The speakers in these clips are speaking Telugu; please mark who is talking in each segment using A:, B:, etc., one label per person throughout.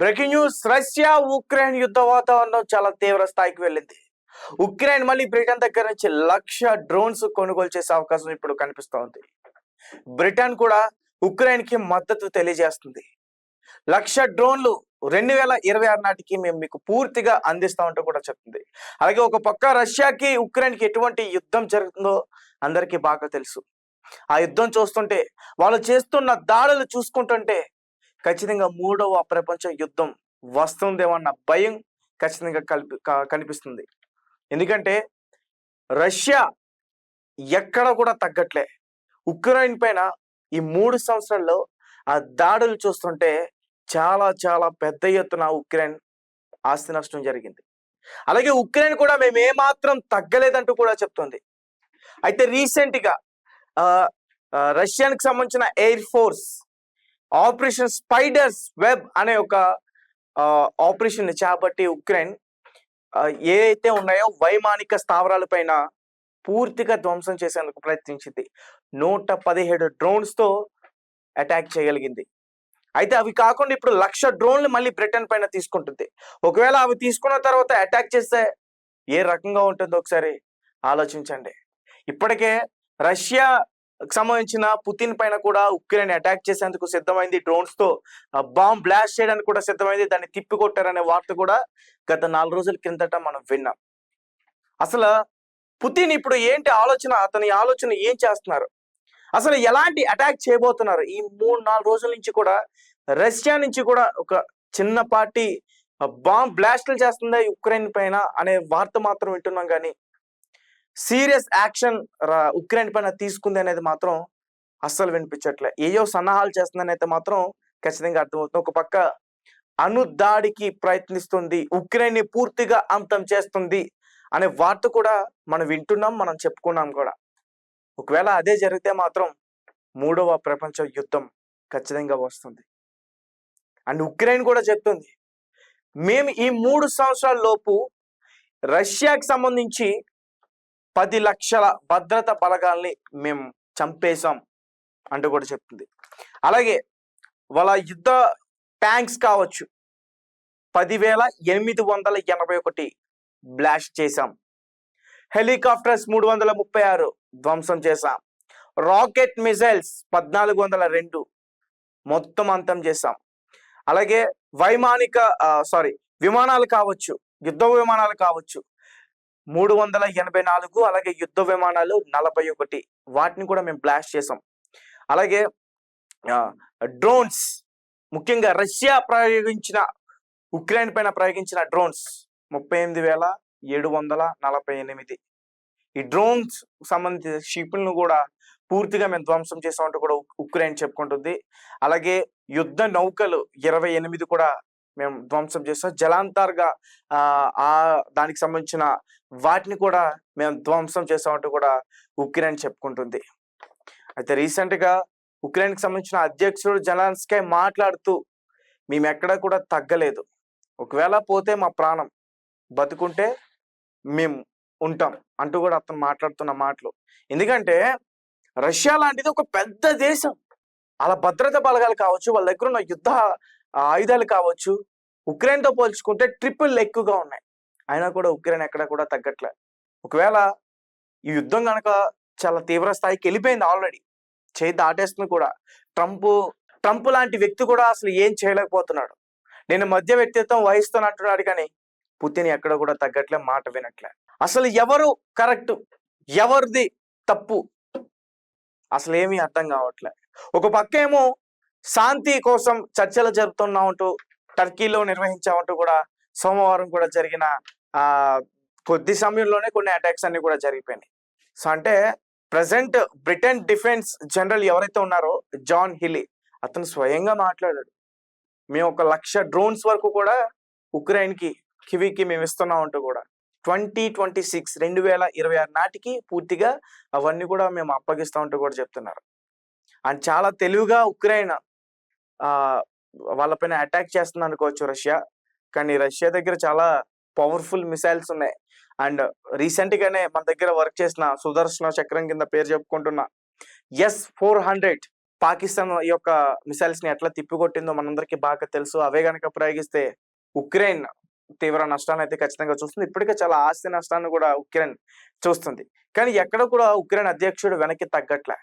A: బ్రేకింగ్ న్యూస్ రష్యా ఉక్రెయిన్ యుద్ధ వాతావరణం చాలా తీవ్ర స్థాయికి వెళ్ళింది. ఉక్రెయిన్ మళ్ళీ బ్రిటన్ దగ్గర నుంచి లక్ష డ్రోన్స్ కొనుగోలు చేసే అవకాశం ఇప్పుడు కనిపిస్తూ ఉంది. బ్రిటన్ కూడా ఉక్రెయిన్కి మద్దతు తెలియజేస్తుంది. లక్ష డ్రోన్లు రెండు వేల ఇరవై ఆరు నాటికి మేము మీకు పూర్తిగా అందిస్తామంటూ కూడా చెప్తుంది. అలాగే ఒక పక్క రష్యాకి ఉక్రెయిన్కి ఎటువంటి యుద్ధం జరుగుతుందో అందరికీ బాగా తెలుసు. ఆ యుద్ధం చూస్తుంటే వాళ్ళు చేస్తున్న దాడులు చూసుకుంటుంటే ఖచ్చితంగా మూడవ ప్రపంచ యుద్ధం వస్తుందేమన్న భయం ఖచ్చితంగా కల్పి కనిపిస్తుంది. ఎందుకంటే రష్యా ఎక్కడ కూడా తగ్గట్లే. ఉక్రెయిన్ పైన ఈ మూడు సంవత్సరాల్లో ఆ దాడులు చూస్తుంటే చాలా చాలా పెద్ద ఎత్తున ఉక్రెయిన్ ఆస్తి నష్టం జరిగింది. అలాగే ఉక్రెయిన్ కూడా మేము ఏమాత్రం తగ్గలేదంటూ కూడా చెప్తుంది. అయితే రీసెంట్గా ఆ, రష్యానికి సంబంధించిన air force operation spider's web అనే ఒక ఆపరేషన్ చేపట్టి ఉక్రెయిన్ ఏ అయితే ఉన్నాయో వైమానిక స్థావరాలపైన పూర్తిగా ధ్వంసం చేసేందుకు ప్రయత్నించింది. నూట పదిహేడు డ్రోన్స్తో అటాక్ చేయగలిగింది. అయితే అవి కాకుండా ఇప్పుడు లక్ష డ్రోన్లు మళ్ళీ బ్రిటన్ పైన తీసుకుంటుంది. ఒకవేళ అవి తీసుకున్న తర్వాత అటాక్ చేస్తే ఏ రకంగా ఉంటుందో ఒకసారి ఆలోచించండి. ఇప్పటికే రష్యా సంబంధించిన పుతిన్ పైన కూడా ఉక్రెయిన్ అటాక్ చేసేందుకు సిద్ధమైంది. డ్రోన్స్తో బాంబ్ బ్లాస్ట్ చేయడానికి కూడా సిద్ధమైంది. దాన్ని తిప్పికొట్టారనే వార్త కూడా గత నాలుగు రోజుల కిందట మనం విన్నాం. అసలు పుతిన్ ఇప్పుడు ఏంటి ఆలోచన? అతని ఆలోచన ఏం చేస్తున్నారు? అసలు ఎలాంటి అటాక్ చేయబోతున్నారు? ఈ మూడు నాలుగు రోజుల నుంచి కూడా రష్యా నుంచి కూడా ఒక చిన్నపాటి బాంబ్ బ్లాస్ట్లు చేస్తుందా ఉక్రెయిన్ పైన అనే వార్త మాత్రం వింటున్నాం. కానీ సీరియస్ యాక్షన్ ఉక్రెయిన్ పైన తీసుకుంది అనేది మాత్రం అస్సలు వినిపించట్లే. ఏయో సన్నాహాలు చేస్తుందని అయితే మాత్రం ఖచ్చితంగా అర్థమవుతుంది. ఒక పక్క అనుదాడికి ప్రయత్నిస్తుంది ఉక్రెయిన్ని పూర్తిగా అంతం చేస్తుంది అనే వార్త కూడా మనం వింటున్నాం మనం చెప్పుకున్నాం కూడా. ఒకవేళ అదే జరిగితే మాత్రం మూడవ ప్రపంచ యుద్ధం ఖచ్చితంగా వస్తుంది. అండ్ ఉక్రెయిన్ కూడా చెప్తుంది మేము ఈ మూడు సంవత్సరాల లోపు రష్యాకి సంబంధించి పది లక్షల భద్రత బలగాల్ని మేము చంపేశాం అంటూ కూడా చెప్తుంది. అలాగే వాళ్ళ యుద్ధ ట్యాంక్స్ కావచ్చు పదివేల ఎనిమిది వందల ఎనభై ఒకటి బ్లాస్ట్ చేశాం. హెలికాప్టర్స్ మూడు వందల ముప్పై ఆరు ధ్వంసం చేశాం. రాకెట్ మిసైల్స్ పద్నాలుగు వందల రెండు మొత్తం అంతం చేశాం. అలాగే వైమానిక సారీ విమానాలు కావచ్చు యుద్ధ విమానాలు కావచ్చు మూడు వందల ఎనభై నాలుగు అలాగే యుద్ధ విమానాలు నలభై ఒకటి. వాటిని కూడా మేము బ్లాస్ట్ చేసాం అలాగే డ్రోన్స్ ముఖ్యంగా రష్యా ప్రయోగించిన ఉక్రెయిన్ పైన ప్రయోగించిన డ్రోన్స్ ముప్పై ఎనిమిది వేల ఏడు వందల నలభై ఎనిమిది. ఈ డ్రోన్స్ సంబంధించిన షిప్లను కూడా పూర్తిగా మేము ధ్వంసం చేసామంటూ కూడా ఉక్రెయిన్ చెప్పుకుంటుంది. అలాగే యుద్ధ నౌకలు ఇరవై ఎనిమిది కూడా మేము ధ్వంసం చేస్తాం. జలాంతర్గా ఆ దానికి సంబంధించిన వాటిని కూడా మేము ధ్వంసం చేస్తామంటూ కూడా ఉక్రెయిన్ చెప్పుకుంటుంది. అయితే రీసెంట్గా ఉక్రెయిన్కి సంబంధించిన అధ్యక్షుడు జలాన్స్కై మాట్లాడుతూ మేము ఎక్కడ కూడా తగ్గలేదు. ఒకవేళ పోతే మా ప్రాణం బతుకుంటే మేము ఉంటాం అంటూ కూడా అతను మాట్లాడుతున్న మాటలు. ఎందుకంటే రష్యా లాంటిది ఒక పెద్ద దేశం. అలా భద్రత బలగాలు కావచ్చు వాళ్ళ దగ్గర ఉన్న యుద్ధ ఆయుధాలు కావచ్చు ఉక్రెయిన్తో పోల్చుకుంటే ట్రిపుల్ ఎక్కువగా ఉన్నాయి. అయినా కూడా ఉక్రెయిన్ ఎక్కడ కూడా తగ్గట్లే. ఒకవేళ ఈ యుద్ధం కనుక చాలా తీవ్ర స్థాయికి వెళ్ళిపోయింది ఆల్రెడీ చేయి దాటేస్తుంది కూడా. ట్రంప్ ట్రంప్ లాంటి వ్యక్తి కూడా అసలు ఏం చేయలేకపోతున్నాడు. నేను మధ్య వ్యక్తిత్వం వహిస్తున్నట్టున్నాడు కానీ పుతిన్ ఎక్కడ కూడా తగ్గట్లే మాట వినట్లే. అసలు ఎవరు కరెక్ట్ ఎవరిది తప్పు? అసలు ఏమీ అర్థం కావట్లే. ఒక పక్క ఏమో శాంతి కోసం చర్చలు జరుపుతున్నామంటూ టర్కీలో నిర్వహించామంటూ కూడా సోమవారం కూడా జరిగిన ఆ కొద్ది సమయంలోనే కొన్ని అటాక్స్ అన్ని కూడా జరిగిపోయినాయి. సో అంటే ప్రజెంట్ బ్రిటన్ డిఫెన్స్ జనరల్ ఎవరైతే ఉన్నారో జాన్ హిలీ అతను స్వయంగా మాట్లాడాడు. మేము ఒక లక్ష డ్రోన్స్ వరకు కూడా ఉక్రెయిన్కి కివికి మేము ఇస్తున్నాం అంటూ కూడా. ట్వంటీ ట్వంటీ సిక్స్ రెండు వేల ఇరవై ఆరు నాటికి పూర్తిగా అవన్నీ కూడా మేము అప్పగిస్తామంటూ కూడా చెప్తున్నారు. అండ్ చాలా తెలివిగా ఉక్రెయిన్ వాళ్ళపైన అటాక్ చేస్తుంది అనుకోవచ్చు రష్యా. కానీ రష్యా దగ్గర చాలా పవర్ఫుల్ మిసైల్స్ ఉన్నాయి. అండ్ రీసెంట్ గానే మన దగ్గర వర్క్ చేసిన సుదర్శన చక్రం కింద పేరు చెప్పుకుంటున్న. ఎస్ ఫోర్ హండ్రెడ్ పాకిస్తాన్ యొక్క మిసైల్స్ని ఎట్లా తిప్పికొట్టిందో మనందరికీ బాగా తెలుసు. అవే గనక ప్రయోగిస్తే ఉక్రెయిన్ తీవ్ర నష్టాన్ని అయితే ఖచ్చితంగా చూస్తుంది. ఇప్పటికే చాలా ఆస్తి నష్టాన్ని కూడా ఉక్రెయిన్ చూస్తుంది. కానీ ఎక్కడ కూడా ఉక్రెయిన్ అధ్యక్షుడు వెనక్కి తగ్గట్లే.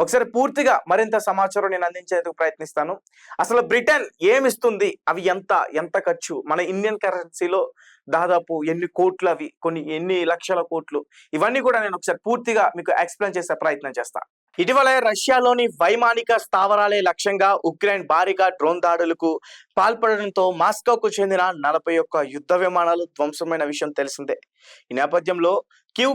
A: ఒకసారి పూర్తిగా మరింత సమాచారం నేను అందించేందుకు ప్రయత్నిస్తాను. అసలు బ్రిటన్ ఏమిస్తుంది? అవి ఎంత? ఎంత ఖర్చు? మన ఇండియన్ కరెన్సీలో దాదాపు ఎన్ని కోట్లు అవి? కొన్ని ఎన్ని లక్షల కోట్లు? ఇవన్నీ కూడా నేను ఒకసారి పూర్తిగా మీకు ఎక్స్ప్లెయిన్ చేసే ప్రయత్నం చేస్తాను ఇటీవల రష్యాలోని వైమానిక స్థావరాలే లక్ష్యంగా ఉక్రెయిన్ భారీగా డ్రోన్ దాడులకు పాల్పడడంతో మాస్కోకు చెందిన నలభై ఒక్క యుద్ధ విమానాలు ధ్వంసమైన విషయం తెలిసిందే. ఈ నేపథ్యంలో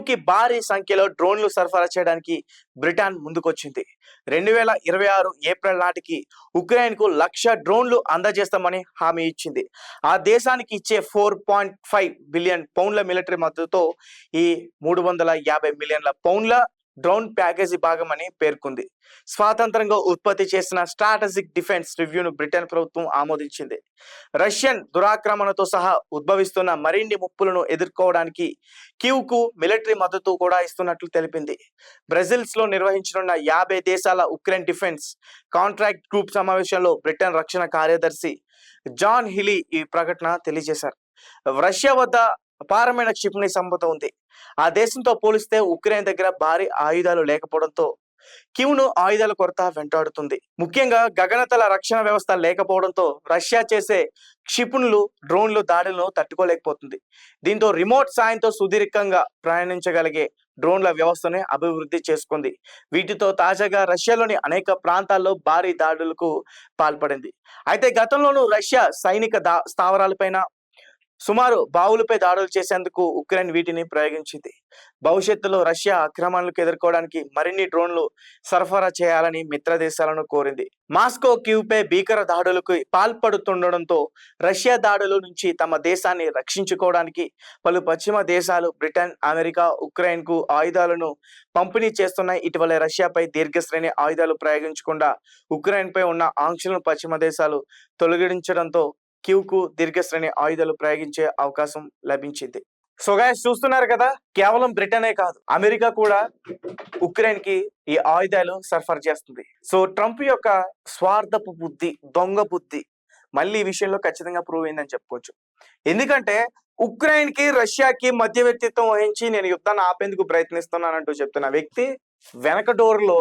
A: కి భారీ సంఖ్యలో డ్రోన్లు సరఫరా చేయడానికి బ్రిటన్ ముందుకొచ్చింది. రెండు వేల ఇరవై ఆరు ఏప్రిల్ నాటికి ఉక్రెయిన్కు లక్ష డ్రోన్లు అందజేస్తామని హామీ ఇచ్చింది. ఆ దేశానికి ఇచ్చే ఫోర్ పాయింట్ ఫైవ్ బిలియన్ పౌండ్ల మిలిటరీ మద్దతుతో ఈ మూడు వందల యాభై మిలియన్ల పౌండ్ల డ్రోన్ ప్యాకేజీ భాగమని పేర్కొంది. స్వాతంత్రంగా ఉత్పత్తి చేసిన స్ట్రాటజిక్ డిఫెన్స్ రివ్యూను బ్రిటన్ ప్రభుత్వం ఆమోదించింది. రష్యన్ దురాక్రమణతో సహా ఉద్భవిస్తున్న మరిన్ని ముప్పులను ఎదుర్కోవడానికి కివ్కు మిలిటరీ మద్దతు కూడా ఇస్తున్నట్లు తెలిపింది. బ్రెజిల్స్లో నిర్వహించనున్న యాభై దేశాల ఉక్రెయిన్ డిఫెన్స్ కాంట్రాక్ట్ గ్రూప్ సమావేశంలో బ్రిటన్ రక్షణ కార్యదర్శి జాన్ హిలీ ఈ ప్రకటన తెలియజేశారు. రష్యా వద్ద అపారమైన క్షిపణి సంపద ఉంది. ఆ దేశంతో పోలిస్తే ఉక్రెయిన్ దగ్గర భారీ ఆయుధాలు లేకపోవడంతో కివ్ను ఆయుధాల కొరత వెంటాడుతుంది. ముఖ్యంగా గగనతల రక్షణ వ్యవస్థ లేకపోవడంతో రష్యా చేసే క్షిపణులు డ్రోన్లు దాడులను తట్టుకోలేకపోతుంది. దీంతో రిమోట్ సాయంతో సుదీర్ఘంగా ప్రయాణించగలిగే డ్రోన్ల వ్యవస్థను అభివృద్ధి చేసుకుంది. వీటితో తాజాగా రష్యాలోని అనేక ప్రాంతాల్లో భారీ దాడులకు పాల్పడింది. అయితే గతంలోనూ రష్యా సైనిక దా స్థావరాలపైన సుమారు బావులపై దాడులు చేసేందుకు ఉక్రెయిన్ వీటిని ప్రయోగించింది. భవిష్యత్తులో రష్యా ఆక్రమణలకు ఎదుర్కోవడానికి మరిన్ని డ్రోన్లు సరఫరా చేయాలని మిత్ర దేశాలను కోరింది. మాస్కో క్యూపై భీకర దాడులకు పాల్పడుతుండడంతో రష్యా దాడుల నుంచి తమ దేశాన్ని రక్షించుకోవడానికి పలు పశ్చిమ దేశాలు బ్రిటన్ అమెరికా ఉక్రెయిన్కు ఆయుధాలను పంపిణీ చేస్తున్నాయి. ఇటీవల రష్యాపై దీర్ఘశ్రేణి ఆయుధాలు ప్రయోగించకుండా ఉక్రెయిన్ పై ఉన్న ఆంక్షలను పశ్చిమ దేశాలు తొలగించడంతో క్యూకు దీర్ఘశ్రేణి ఆయుధాలు ప్రయోగించే అవకాశం లభించింది. సో గాయస్ చూస్తున్నారు కదా? కేవలం బ్రిటనే కాదు అమెరికా కూడా ఉక్రెయిన్కి ఈ ఆయుధాలు సరఫరా చేస్తుంది. సో ట్రంప్ యొక్క స్వార్థపు బుద్ధి దొంగ బుద్ధి మళ్ళీ ఈ విషయంలో ఖచ్చితంగా ప్రూవ్ అయిందని చెప్పుకోవచ్చు. ఎందుకంటే ఉక్రెయిన్కి రష్యాకి మధ్యవర్తిత్వం వహించి నేను యుద్ధాన్ని ఆపేందుకు ప్రయత్నిస్తున్నానంటూ చెప్తున్న వ్యక్తి వెనక డోర్లో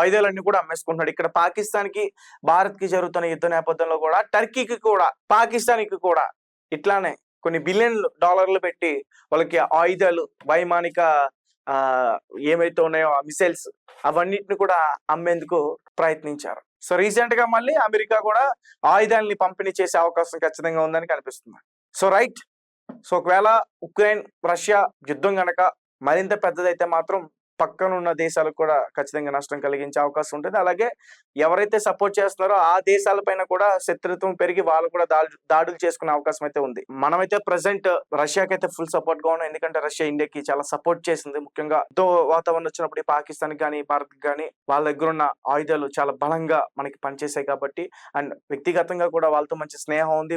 A: ఆయుధాలన్నీ కూడా అమ్మేసుకుంటున్నాడు. ఇక్కడ పాకిస్తాన్కి భారత్కి జరుగుతున్న యుద్ధ నేపథ్యంలో కూడా టర్కీకి కూడా పాకిస్తాన్కి కూడా ఇట్లానే కొన్ని బిలియన్లు డాలర్లు పెట్టి వాళ్ళకి ఆయుధాలు వైమానిక ఆ ఏమైతే ఉన్నాయో మిసైల్స్ అవన్నిటిని కూడా అమ్మేందుకు ప్రయత్నించారు. సో రీసెంట్గా మళ్ళీ అమెరికా కూడా ఆయుధాలని పంపిణీ చేసే అవకాశం ఖచ్చితంగా ఉందని కనిపిస్తుంది. So right. సో ఒకవేళ ఉక్రెయిన్ రష్యా యుద్ధం గనక మరింత పెద్దదైతే మాత్రం పక్కనున్న దేశాలకు కూడా ఖచ్చితంగా నష్టం కలిగించే అవకాశం ఉంటుంది. అలాగే ఎవరైతే సపోర్ట్ చేస్తున్నారో ఆ దేశాలపైన కూడా శత్రుత్వం పెరిగి వాళ్ళు కూడా దాడులు చేసుకునే అవకాశం అయితే ఉంది. మనమైతే ప్రజెంట్ రష్యాకి అయితే ఫుల్ సపోర్ట్గా ఉన్నాం. ఎందుకంటే రష్యా ఇండియాకి చాలా సపోర్ట్ చేసింది. ముఖ్యంగా యుద్ధ వాతావరణం వచ్చినప్పుడు పాకిస్తాన్ కానీ భారత్ కానీ వాళ్ళ దగ్గర ఉన్న ఆయుధాలు చాలా బలంగా మనకి పనిచేసాయి కాబట్టి అండ్ వ్యక్తిగతంగా కూడా వాళ్ళతో మంచి స్నేహం ఉంది.